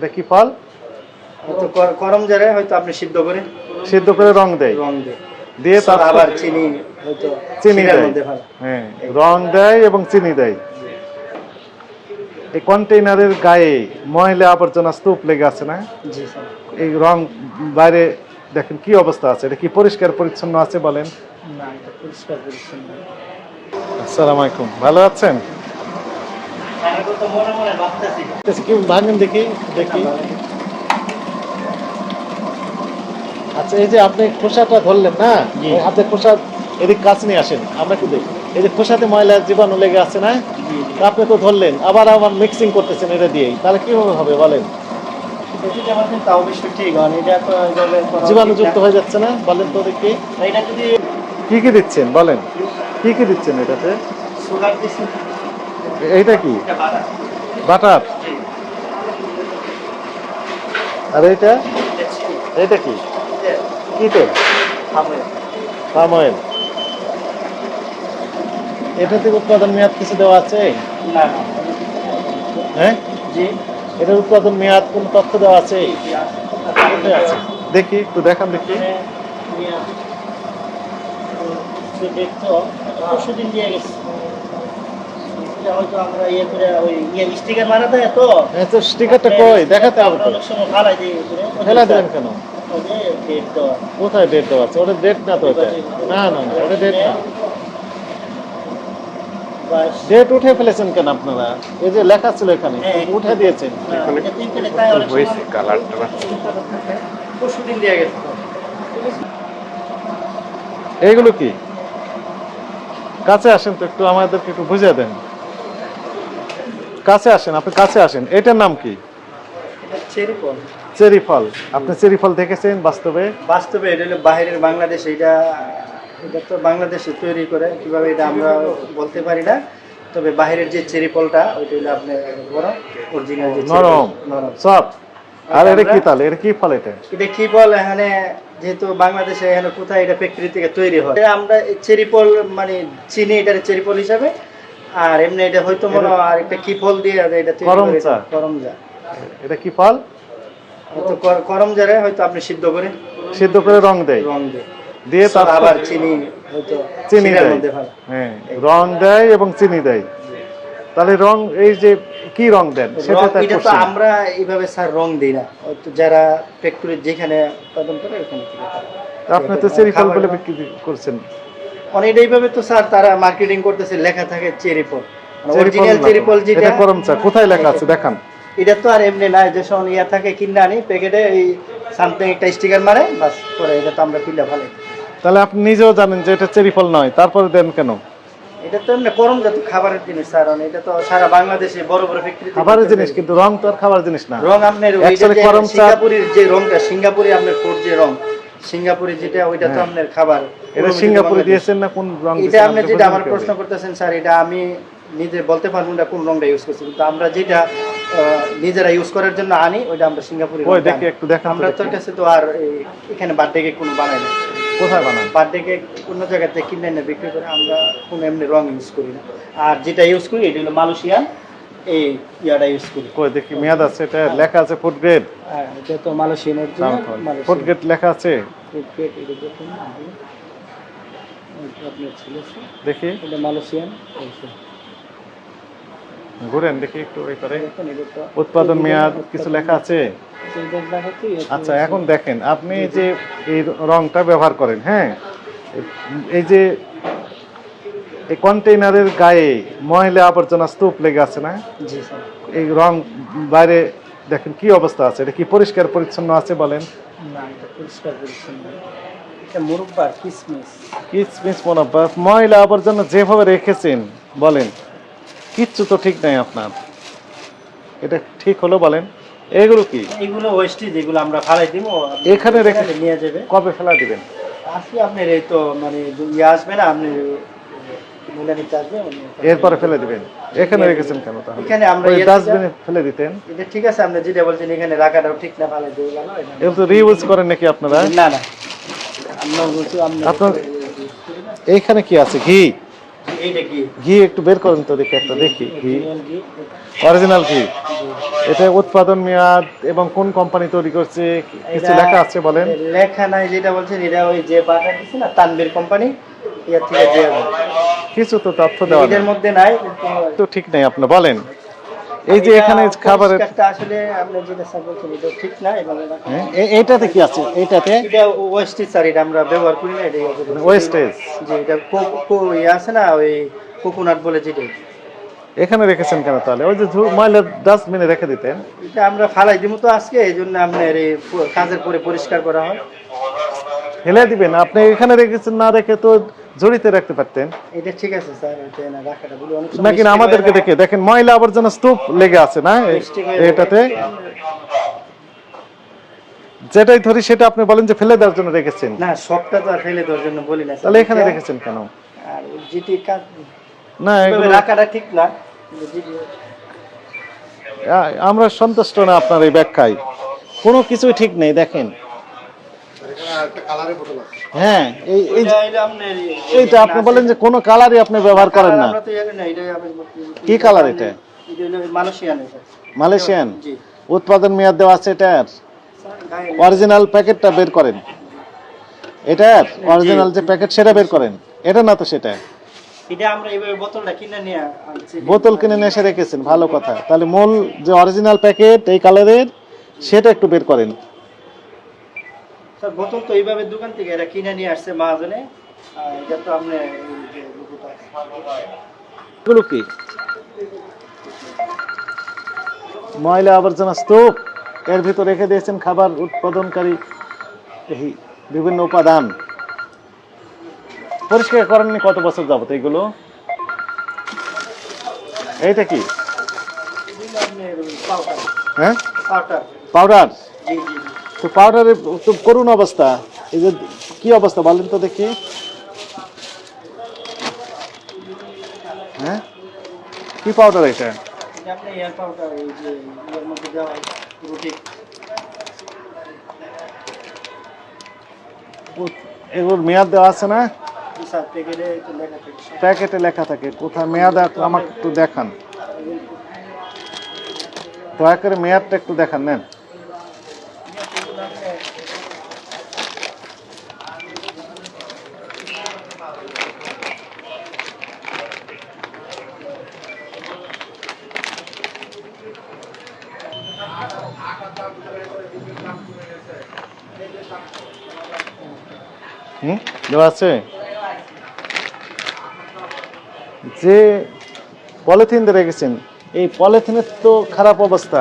এটা কি ফল? করম যারা হয়তো আপনি সিদ্ধ করে সিদ্ধ করে রং দেয়। রং দিয়ে। দিয়ে তার আবার চিনি হয়তো চিনি দেয়। হ্যাঁ রং দেয় এবং চিনি দেয়। এই কন্টেইনারের গায়ে ময়লা আবর্জনা স্তূপ লেগে আছে না? এই রং বাইরে দেখেন কি অবস্থা আছে? এটা কি পরিষ্কার পরিচ্ছন্ন আছে বলেন? না এটা পরিষ্কার পরিচ্ছন্ন। আসসালামু আলাইকুম। ভালো আছেন আমি তো মনে মনে ভাবতেছি আচ্ছা, কি ভাঙেন দেখি দেখি। আচ্ছা এই যে আপনি খোসাটা ধরলেন না? জি। হাতে খোসা এদিক কাছে নিয়ে আসেন আমরা একটু দেখি। এই যে খোসাতে ময়লা জীবাণু লেগে আছে না? আপনি তো ধরলেন আবার আবার মিক্সিং করতেছেন এটা দিয়েই। তাহলে কীভাবে হবে বলেন? জীবাণুযুক্ত হয়ে যাচ্ছে না বলেন তো দেখি। কি কি দিচ্ছেন বলেন? কি কি দিচ্ছেন এটাতে? সুগার দিছি এইটা কি? বাটার। আর এইটা? এইটা কি? কি তেল খাবে পাম অয়েল এটা থেকে উৎপাদন মেয়াদ কিছু দেওয়া আছে? হ্যাঁ? এটার উৎপাদন মেয়াদ কোন তথ্য দেওয়া আছে? দেখি একটু দেখান দেখি। দেখতো গেছে। এটা হয়তো আমরা ইয়ে করে ওই ইয়ে স্টিকার মারা দেয় তো হ্যাঁ স্টিকারটা কই? দেখাতে হবে অনেক সময় ফালাই দিই উপরে। ওই যে ফেলা স্যার, কেন? ওই যে date দেওয়া। কোথায় ডেট দেওয়া আছে? ওটা ডেট না তো না না না ওটা ডেট না। ডেট উঠে ফেলেছেন কেন আপনারা? এই যে লেখা ছিল এখানে হ্যাঁ। উঠে দিয়েছেন। দিয়ে গেছে। এইগুলো কি? কাছে আসেন তো একটু আমাদেরকে একটু বুঝিয়ে দেন। কাছে আসেন আপনি কাছে আসেন। এটার নাম কি? চেরি ফল। আপনি চেরি ফল দেখেছেন বাস্তবে? বাস্তবে এটা হলো বাইরের বাংলাদেশে এটা এটা তো বাংলাদেশে তৈরি করে কীভাবে এটা আমরা বলতে পারি না। তবে বাইরের যে চেরি ফলটা ওইটা হলো আপনার বড় অরিজিনাল যে নরম। নরম। সফট আর এটা কি তাহলে? এটা কি ফল এটা? এটা কি ফল? এখানে যেহেতু বাংলাদেশে এখানে কোথায় এটা ফ্যাক্টরি থেকে তৈরি হয়? আমরা চেরি ফল মানে চিনি এটা চেরি ফল হিসাবে আর এমনি এটা হয়তো মনে হয় আর একটা কি ফল দিয়ে এটা তৈরি করে করমচা। করমজা। এটা কি ফল? হয়তো কর- করমজারে হয়তো আপনি সিদ্ধ করে সিদ্ধ করে রং দেয়। রং দিয়ে। দিয়ে তার আবার চিনি হয়তো চিনি দেয়। হ্যাঁ রং দেয় এবং চিনি দেয়। তাহলে রং এই যে কি রং দেন সেটা এটা তো আমরা এইভাবে স্যার রং দিই না। হয়তো যারা ফ্যাক্টরি যেখানে উৎপাদন করে ওখানে আপনি তো চেরি ফল বলে বিক্রি করছেন। অনেক এইভাবে তো স্যার তারা মার্কেটিং করতেছে লেখা থাকে চেরি ফল। চেরি ফল অরিজিনাল না চেরি তো। ফল যেটা কোথায় লেখা আছে? দেখান। এটা তো আর এমনি না যে সব ইয়া থাকে কিনে আনি প্যাকেটে এই সামথিং একটা স্টিকার মারে বাস পরে এটা তো আমরা ভালো তাহলে আপনি নিজেও জানেন যে এটা চেরি ফল নয় তারপরে দেন কেন? এটা তো এমনি গরম খাবারের জিনিস স্যার মানে এটা তো সারা বাংলাদেশে বড় বড় ফ্যাক্টরি খাবারের জিনিস কিন্তু রং তো আর খাবার জিনিস না। রং আপনার সিঙ্গাপুরের যে রংটা সিঙ্গাপুরে আপনার ফুড যে রং সিঙ্গাপুরে যেটা ওইটা তো হ্যাঁ। আপনার খাবার। এটা সিঙ্গাপুরে দিয়েছেন না কোন রং এটা আপনি যেটা আমার প্রশ্ন করতেছেন স্যার এটা আমি নিজে বলতে পারব না কোন রংটা ইউজ করছি কিন্তু আমরা যেটা নিজেরা ইউজ করার জন্য আনি ওইটা আমরা সিঙ্গাপুরে ওই দেখি একটু আমরা তো কাছে তো আর এখানে বার্থডে কেক কোনো বানাই না। কোথায় বানান? বার্থডে কেক অন্য জায়গাতে কিনে না বিক্রি করে আমরা কোনো এমনি রং ইউজ করি না। আর যেটা ইউজ করি এটা হলো মালয়েশিয়ান এই ইয়াটা ইউজ করি। কই দেখি মেয়াদ আছে এটা লেখা আছে ফুড গ্রেড হ্যাঁ এটা তো মালয়েশিয়ান অরিজিনাল ফুড গ্রেড লেখা আছে। ফুড গ্রেড এটা দেখুন আপনার ছিল দেখি। এটা মালয়েশিয়ান ঘুরেন দেখি একটু ওই করে উৎপাদন মেয়াদ কিছু লেখা আছে? আচ্ছা এখন দেখেন আপনি যে এই রংটা ব্যবহার করেন হ্যাঁ? এই যে এই কন্টেইনারের গায়ে ময়লা আবর্জনা স্তূপ লেগে আছে না? এই রং বাইরে দেখেন কি অবস্থা আছে? এটা কি পরিষ্কার পরিচ্ছন্ন আছে বলেন? না এটা পরিষ্কার পরিচ্ছন্ন এটা মুরব্বার কিসমিস। কিচমিচ মোনাব্বা ময়লা আবর্জনা যেভাবে রেখেছেন বলেন। কিচ্ছু তো ঠিক নাই আপনার। এটা ঠিক হলো বলেন। এগুলো কি? এগুলো ওয়েস্টেজ এগুলো আমরা ফালাই দিব এখানে রেখে নিয়ে যাবে কবে ফেলা দিবেন? আসলে আপনার এই তো মানে ইয়ে আসবে না আপনি মূল্য নিতে আসবে এরপরে ফেলে দিবেন। এখানে রেখেছেন কেন তাহলে? এখানে আমরা ডাস্টবিনে ফেলে দিতেন। এটা ঠিক আছে আপনি যেটা বলছেন এখানে রাখাটাও ঠিক না ভালো দিয়ে গেল এটা- তো রিউজ করেন নাকি আপনারা? না না। আমরা বলছি আমরা আপনার এইখানে কি আছে? ঘি? ঘি। একটু বের করেন তো দেখি একটা দেখি ঘি। অরিজিনাল ঘি। এটা উৎপাদন মেয়াদ এবং কোন কোম্পানি তৈরি করছে? কিছু লেখা আছে বলেন। লেখা নাই যেটা বলছেন এটা ওই যে বাটার দিচ্ছে না তানবীর কোম্পানি থেকে দিয়ে। কিছু তো তথ্য দেওয়া। মধ্যে নাই তো ঠিক নেই আপনি বলেন। এই যে এখানে খাবারের আসলে যেটা এটা ঠিক না এটা- হ্যাঁ? এইটাতে কি আছে? এইটাতে এটা ওয়েস্টেজ এটা আমরা ব্যবহার করি না এটা ওয়েস্টেজ যে এটা কো- কো- ইয়ে আছে না ওই কোকোনাট বলে যেটা? এখানে রেখেছেন কেন তাহলে? ওই যে ময়লা ডাস্টবিনে রেখে দিতেন। এটা আমরা ফালাই দিব তো আজকে এই জন্য আপনার এই কাজের পরে পরিষ্কার করা হয়। ফেলে দিবেন? আপনি এখানে রেখেছেন না রেখে তো ঝুড়িতে রাখতে পারতেন। এটা ঠিক আছে স্যার এটা রাখাটা অনেক নাকি আমাদেরকে দেখে দেখেন ময়লা আবর্জনা স্তূপ লেগে আছে না? হয়ে। এটাতে। যেটাই ধরি সেটা আপনি বলেন যে ফেলে দেওয়ার জন্য রেখেছেন। না সবটা তো আর ফেলে দেওয়ার জন্য বলি না তাহলে এখানে রেখেছেন কেন? আর কাজ না রাখাটা ঠিক না। আমরা সন্তুষ্ট না আপনার এই ব্যাখ্যায়। কোনো কিছুই ঠিক নেই দেখেন। হ্যাঁ এই এটা এইটা আপনি বলেন যে কোনো কালারই আপনি ব্যবহার করেন না। আমরা তো জানি না, এটা আমি- কি কালার এটা? এটা মালয়েশিয়ান এটা। উৎপাদন মেয়াদ দেওয়া আছে এটার? অরিজিনাল প্যাকেটটা বের করেন। এটার? অরিজিনাল যে প্যাকেট সেটা বের করেন। এটা না তো সেটা? এটা আমরা এইভাবে বোতলটা কিনে নিয়ে আনছি। বোতল কিনে নিয়ে এসে রেখেছেন ভালো কথা। তাহলে মূল যে অরিজিনাল প্যাকেট এই কালারের সেটা একটু বের করেন। স্যার, বোতল তো এইভাবে দোকান থেকে এরা কিনে নিয়ে আসছে মহাজনে। এটা তো। এগুলো কি? ময়লা আবর্জনা স্তূপ। এর ভিতর রেখে দিয়েছেন খাবার উৎপাদনকারী এই বিভিন্ন উপাদান। পরিষ্কার করেননি কত বছর যাবত এগুলো? এইটা কি? হ্যাঁ? পাউডার। তো পাউডারের তো করুণ অবস্থা। এই যে কি অবস্থা বলেন তো দেখি। হ্যাঁ? কি পাউডার এটা? পাউডার এগুলোর মেয়াদ দেওয়া আছে না? প্যাকেটে লেখা থাকে। প্যাকেটে লেখা থাকে কোথায় মেয়াদ আমাকে একটু দেখান। দয়া করে মেয়াদটা একটু দেখান নেন। হুম? দেওয়া আছে? যে পলিথিন দিয়ে রেখেছেন এই পলিথিনের তো খারাপ অবস্থা।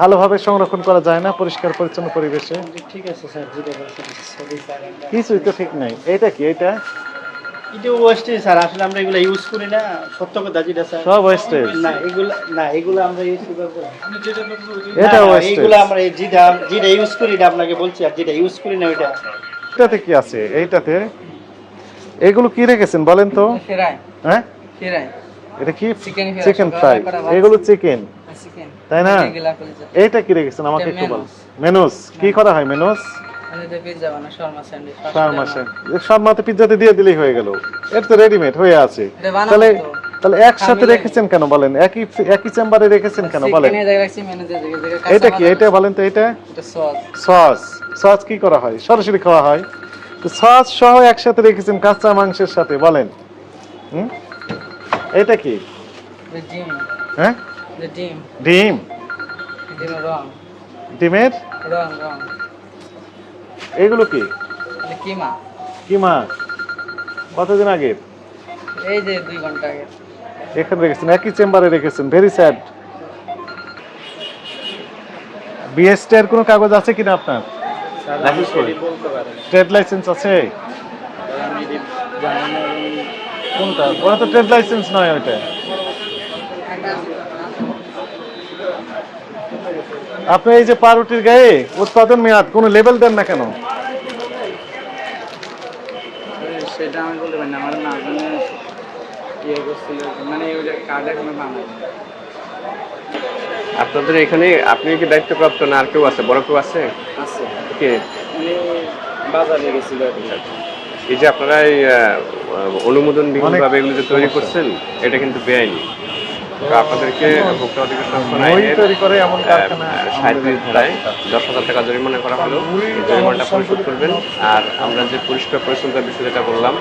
ভালোভাবে সংরক্ষণ করা যায় না পরিষ্কার পরিচ্ছন্ন পরিবেশে। ঠিক আছে স্যার কিছুই তো ঠিক নাই। এইটা কি এটা এটা ওয়েস্টেজ স্যার আসলে আমরা এগুলো ইউজ করি না। সত্য কথা যেটা স্যার। সব ওয়েস্টেজ না এগুলো না এগুলো আমরা ইউজ করি এটা না, না, ওয়েস্টেজ এগুলো আমরা যেটা যেটা ইউজ করি এটা আপনাকে বলছি আর যেটা ইউজ করি না ওইটা এটাতে কি আছে? এইটাতে? এগুলো কি রেখেছেন বলেন তো? হ্যাঁ? এটা কি? চিকেন ফ্রাই এগুলো চিকেন চিকেন তাই না? এইটা কি রেখেছেন? আমাকে এটা একটু বল। মেনুস। কি করা হয় মেনুস? মানে যে পিজ্জা বানা শর্মা স্যান্ডউইচ মাসে সব পিজ্জাতে দিয়ে দিলেই হয়ে গেল। এর তো রেডিমেড হয়ে আছে। তাহলে। তাহলে একসাথে রেখেছেন কেন বলেন? একই একই চেম্বারে রেখেছেন কেন বলেন? এটা কি? এটা বলেন তো এটা? সস। সস। সস কি করা হয়? সরাসরি খাওয়া হয়। তো সস সহ একসাথে রেখেছেন কাঁচা মাংসের সাথে বলেন। হুম? এটা কি? ডিম। হ্যাঁ? ডিম। ডিম। ডিমের রং। ডিমের? রং রং। এগুলো কি? কিমা। কি মাছ কতদিন আগে এই যে দুই ঘণ্টা আগে এখানে রেখেছেন একই চেম্বারে রেখেছেন ভেরি স্যাড বিএসটি এর কোনো কাগজ আছে কিনা আপনার? ট্রেড লাইসেন্স আছে? কোনটা? ওরা তো ট্রেড লাইসেন্স নয় ওইটা। আপনি এই যে পাউরুটির গায়ে উৎপাদন মেয়াদ কোনো লেভেল দেন না কেন? সেটা আমি বলতে পারি না আমার না ইয়ে করছিল। মানে ওই কার্ড এখনও বানাই আপনাদের এখানে আপনি কি দায়িত্বপ্রাপ্ত না আর কেউ আছে? বড় কেউ আছে? আছে। কে? উনি বাজারে গেছিল এই যে আপনারা এই অনুমোদনবিহীনভাবে এগুলো যে তৈরি করছেন এটা কিন্তু বেআইনি। আপনাদেরকে ভোক্তা অধিকার সংরক্ষণ আইনের তৈরি করে সাঁত্রিশ ধারায় দশ হাজার টাকা জরিমানা করা হলো জরিমানাটা পরিশোধ করবেন। আর আমরা যে পরিষ্কার পরিচ্ছন্নতার বিষয় যেটা বললাম